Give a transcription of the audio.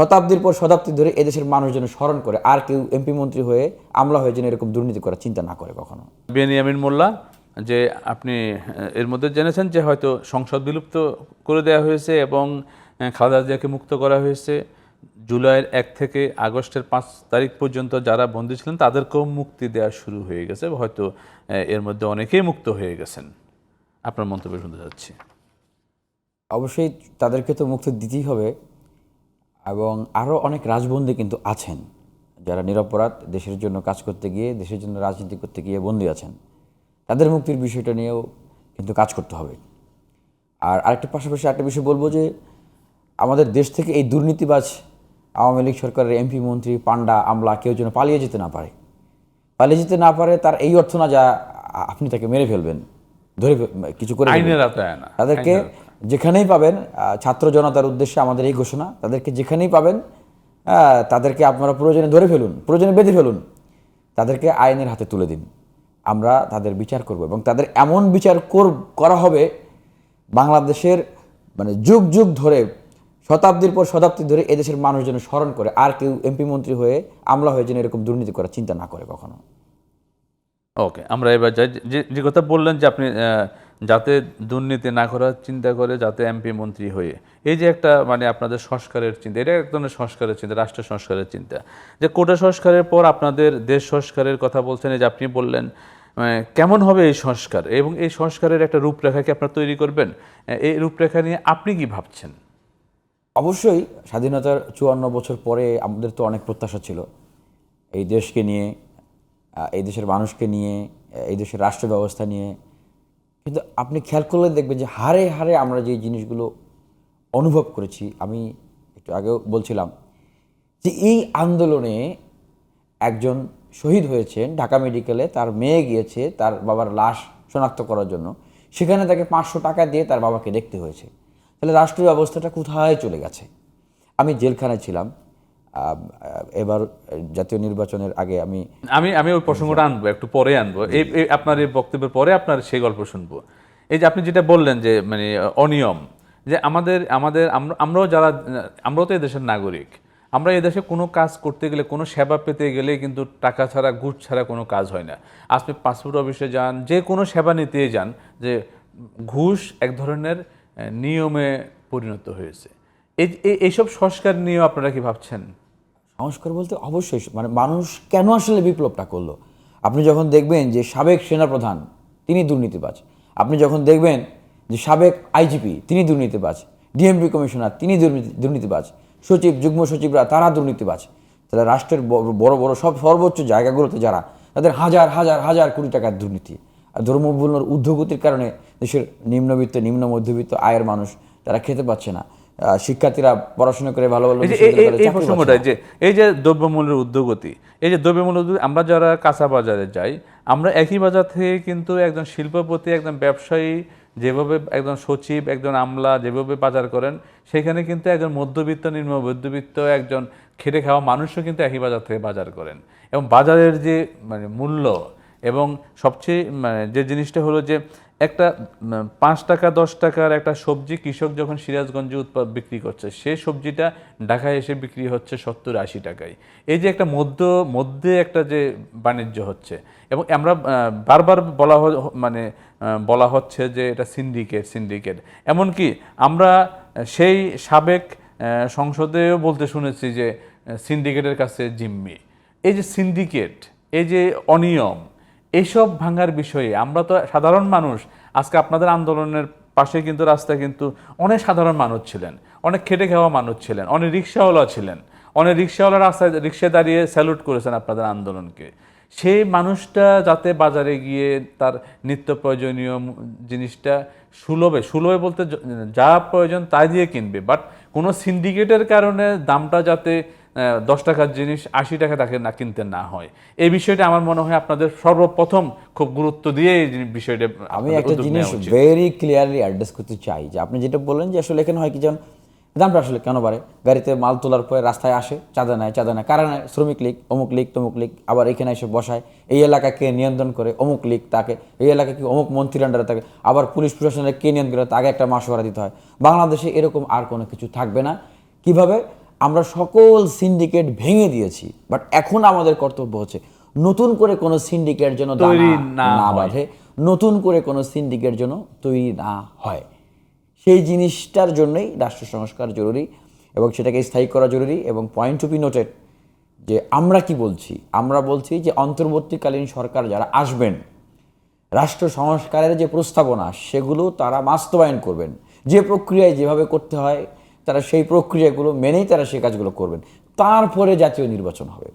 শতাব্দীর পর শতাব্দী ধরে এদেশের মানুষ যেন স্মরণ করে আর কেউ এমপি মন্ত্রী হয়ে আমলা হয়ে যেন এরকম দুর্নীতি করার চিন্তা না করে কখনো। বেনিয়ামিন মোল্লা যে আপনি এর মধ্যে জেনেছেন যে হয়তো সংসদ বিলুপ্ত করে দেওয়া হয়েছে এবং খালেদা জিয়াকে মুক্ত করা হয়েছে। জুলাইয়ের এক থেকে আগস্টের পাঁচ তারিখ পর্যন্ত যারা বন্দী ছিলেন তাদেরকেও মুক্তি দেওয়া শুরু হয়ে গেছে হয়তো এর মধ্যে অনেকেই মুক্ত হয়ে গেছেন। আপনার মন্তব্য শুনতে যাচ্ছি অবশ্যই তাদেরকে তো মুক্তি দিতেই হবে। এবং আরও অনেক রাজবন্দী কিন্তু আছেন। যারা নিরপরাধ দেশের জন্য কাজ করতে গিয়ে দেশের জন্য রাজনীতি করতে গিয়ে বন্দী আছেন। তাদের মুক্তির বিষয়টা নিয়েও কিন্তু কাজ করতে হবে। আর আরেকটা পাশাপাশি একটা বিষয় বলব যে আমাদের দেশ থেকে এই দুর্নীতিবাজ আওয়ামী লীগ সরকারের এমপি মন্ত্রী পান্ডা আমলা কেউ যেন পালিয়ে যেতে না পারে। পালিয়ে যেতে না পারে তার এই অর্থ না যা আপনি তাকে মেরে ফেলবেন। ধরে কিছু করে তাদেরকে যেখানেই পাবেন ছাত্র জনতার উদ্দেশ্যে আমাদের এই ঘোষণা, তাদেরকে যেখানেই পাবেন তাদেরকে আপনারা প্রয়োজনে ধরে ফেলুন, প্রয়োজনে বেঁধে ফেলুন, তাদেরকে আইনের হাতে তুলে দিন। আমরা তাদের বিচার করব এবং তাদের এমন বিচার কর- হবে, বাংলাদেশের মানে যুগ যুগ ধরে, শতাব্দীর পর শতাব্দী ধরে এদেশের মানুষ যেন স্মরণ করে, আর কেউ এমপি মন্ত্রী হয়ে আমলা হয়ে যেন এরকম দুর্নীতি করার চিন্তা না করে কখনো। ওকে, আমরা এবার যাই, যে কথা বললেন যে আপনি যাতে দুর্নীতি না করার চিন্তা করে যাতে এমপি মন্ত্রী হয়ে। এই যে একটা মানে আপনাদের সংস্কারের চিন্তা, এটা এক ধরনের সংস্কারের চিন্তা, রাষ্ট্র সংস্কারের চিন্তা। যে কোটা সংস্কারের পর আপনাদের দেশ সংস্কারের কথা বলছেন যে আপনি বললেন কেমন হবে এই সংস্কার? এবং এই সংস্কারের একটা রূপরেখা কি আপনারা তৈরি করবেন? এই রূপরেখা নিয়ে আপনি কি ভাবছেন? অবশ্যই, স্বাধীনতার চুয়ান্ন বছর পরে আমাদের তো অনেক প্রত্যাশা ছিল। এই দেশকে নিয়ে এই দেশের মানুষকে নিয়ে এই দেশের রাষ্ট্র ব্যবস্থা নিয়ে কিন্তু আপনি খেয়াল করলে দেখবেন যে হারে হারে আমরা যে জিনিসগুলো অনুভব করেছি, আমি একটু আগেও বলছিলাম যে এই আন্দোলনে একজন শহীদ হয়েছেন, ঢাকা মেডিকেলে তার মেয়ে গিয়েছে, তার বাবার লাশ শনাক্ত করার জন্য। সেখানে তাকে পাঁচশো টাকা দিয়ে তার বাবাকে দেখতে হয়েছে। তাহলে রাষ্ট্রীয় ব্যবস্থাটা কোথায় চলে গেছে? আমি জেলখানায় ছিলাম। এবার জাতীয় নির্বাচনের আগে আমি আমি আমি ওই প্রসঙ্গটা আনব, একটু পরে আনব। এই আপনার এই বক্তব্যের পরে আপনার সেই গল্প শুনব। এই যে আপনি যেটা বললেন যে মানে অনিয়ম, যে আমাদের আমাদের, আমরা- আমরাও যারা, আমরাও তো দেশের নাগরিক, আমরা এই দেশে কোনো কাজ করতে গেলে, কোনো সেবা পেতে গেলে কিন্তু টাকা ছাড়া ঘুষ ছাড়া কোনো কাজ হয় না। আপনি পাসপোর্ট অফিসে যান, যে কোনো সেবা নিতে যান, যে ঘুষ এক ধরনের নিয়মে পরিণত হয়েছে। এইসব সংস্কার নিয়েও আপনারা কি ভাবছেন? সংস্কার বলতে অবশ্যই মানে মানুষ কেন আসলে বিপ্লবটা করল? আপনি যখন দেখবেন যে সাবেক সেনাপ্রধান, তিনি দুর্নীতিবাজ। আপনি যখন দেখবেন যে সাবেক আইজিপি, তিনি দুর্নীতিবাজ। ডিএমপি কমিশনার, তিনি দুর্নীতি, দুর্নীতিবাজ। সচিব, যুগ্ম সচিবরা, তারা দুর্নীতিবাজ। তাহলে রাষ্ট্রের বড় বড় সব সর্বোচ্চ জায়গাগুলোতে যারা, তাদের হাজার হাজার হাজার কোটি টাকার দুর্নীতি। আর দ্রব্যমূল্যের ঊর্ধ্বগতির কারণে দেশের নিম্নবিত্ত, নিম্ন মধ্যবিত্ত আয়ের মানুষ তারা খেতে পাচ্ছে না। শিক্ষার্থীরা পড়াশোনা করে ভালো ভালো এই প্রসঙ্গটা যে এই যে দ্রব্যমূল্যের উদ্যোগতি এই যে দ্রব্যমূল্য উদ্যোগ- আমরা যারা কাঁচা বাজারে যাই আমরা একই বাজার থেকে কিন্তু একজন শিল্পপতি একজন ব্যবসায়ী যেভাবে একজন সচিব একজন আমলা যেভাবে বাজার করেন সেখানে কিন্তু একজন মধ্যবিত্ত নিম্ন মধ্যবিত্ত একজন খেটে খাওয়া মানুষও কিন্তু একই বাজার থেকে বাজার করেন। এবং বাজারের যে মানে মূল্য এবং সবচেয়ে মানে যে জিনিসটা হলো যে একটা পাঁচ টাকা, দশ টাকার একটা সবজি কৃষক যখন সিরাজগঞ্জে উৎপাদ বিক্রি করছে সেই সবজিটা ঢাকায় এসে বিক্রি হচ্ছে সত্তর আশি টাকায়। এই যে একটা মধ্য, মধ্যে একটা যে বাণিজ্য হচ্ছে, এবং আমরা বারবার বলা মানে বলা হচ্ছে যে এটা সিন্ডিকেট সিন্ডিকেট। এমনকি আমরা সেই সাবেক সংসদেও বলতে শুনেছি যে সিন্ডিকেটের কাছে জিম্মি। এই যে সিন্ডিকেট, এই যে অনিয়ম এইসব ভাঙার বিষয়ে, আমরা তো সাধারণ মানুষ, আজকে আপনাদের আন্দোলনের পাশে কিন্তু রাস্তায় কিন্তু অনেক সাধারণ মানুষ ছিলেন, অনেক খেটে খাওয়া মানুষ ছিলেন, অনেক রিক্সাওয়ালা ছিলেন, অনেক রিক্সাওয়ালা রাস্তায় রিক্সায় দাঁড়িয়ে স্যালুট করেছেন আপনাদের আন্দোলনকে। সেই মানুষটা যাতে বাজারে গিয়ে তার নিত্য প্রয়োজনীয় জিনিসটা সুলভে সুলভে বলতে যা প্রয়োজন তাই দিয়ে কিনবে বাট কোনো সিন্ডিকেটের কারণে দামটা যাতে দশ টাকার জিনিস আশি টাকা তাকে না কিনতে না হয়। এই বিষয়টা আমার মনে হয় আপনাদের সর্বপ্রথম খুব গুরুত্ব দিয়ে এই বিষয়টা আমি একটা জিনিস ভেরি ক্লিয়ারলি অ্যাড্রেস করতে চাই যে আপনি যেটা বললেন যে আসলে এখানে হয় কি যেমন দামটা আসলে কেন বাড়ে? গাড়িতে মাল তোলার পরে রাস্তায় আসে চাঁদা নেয় চাঁদা নেয়। কারণ শ্রমিক লীগ অমুক লীগ তমুক লীগ। আবার এখানে এসে বসায়। এই এলাকাকে নিয়ন্ত্রণ করে অমুক লীগ তাকে এই এলাকা এলাকাকে অমুক মন্ত্রীর আন্ডারে থাকে আবার পুলিশ প্রশাসনের কে নিয়ন্ত্রণ করে তাকে একটা মাসোয়ারা দিতে হয়। বাংলাদেশে এরকম আর কোনো কিছু থাকবে না। কীভাবে? আমরা সকল সিন্ডিকেট ভেঙে দিয়েছি বাট এখন আমাদের কর্তব্য হচ্ছে নতুন করে কোনো সিন্ডিকেট যেন তৈরি না বাঁধে নতুন করে কোনো সিন্ডিকেট যেন তৈরি না হয়। সেই জিনিসটার জন্যই রাষ্ট্র সংস্কার জরুরি এবং সেটাকে স্থায়ী করা জরুরি এবং পয়েন্ট টু বি নোটেড যে আমরা কি বলছি? আমরা বলছি যে অন্তর্বর্তীকালীন সরকার যারা আসবেন রাষ্ট্র সংস্কারের যে প্রস্তাবনা সেগুলো তারা বাস্তবায়ন করবেন। যে প্রক্রিয়ায় যেভাবে করতে হয় তারা সেই প্রক্রিয়াগুলো মেনেই তারা সেই কাজগুলো করবেন। তারপরে জাতীয় নির্বাচন হবে।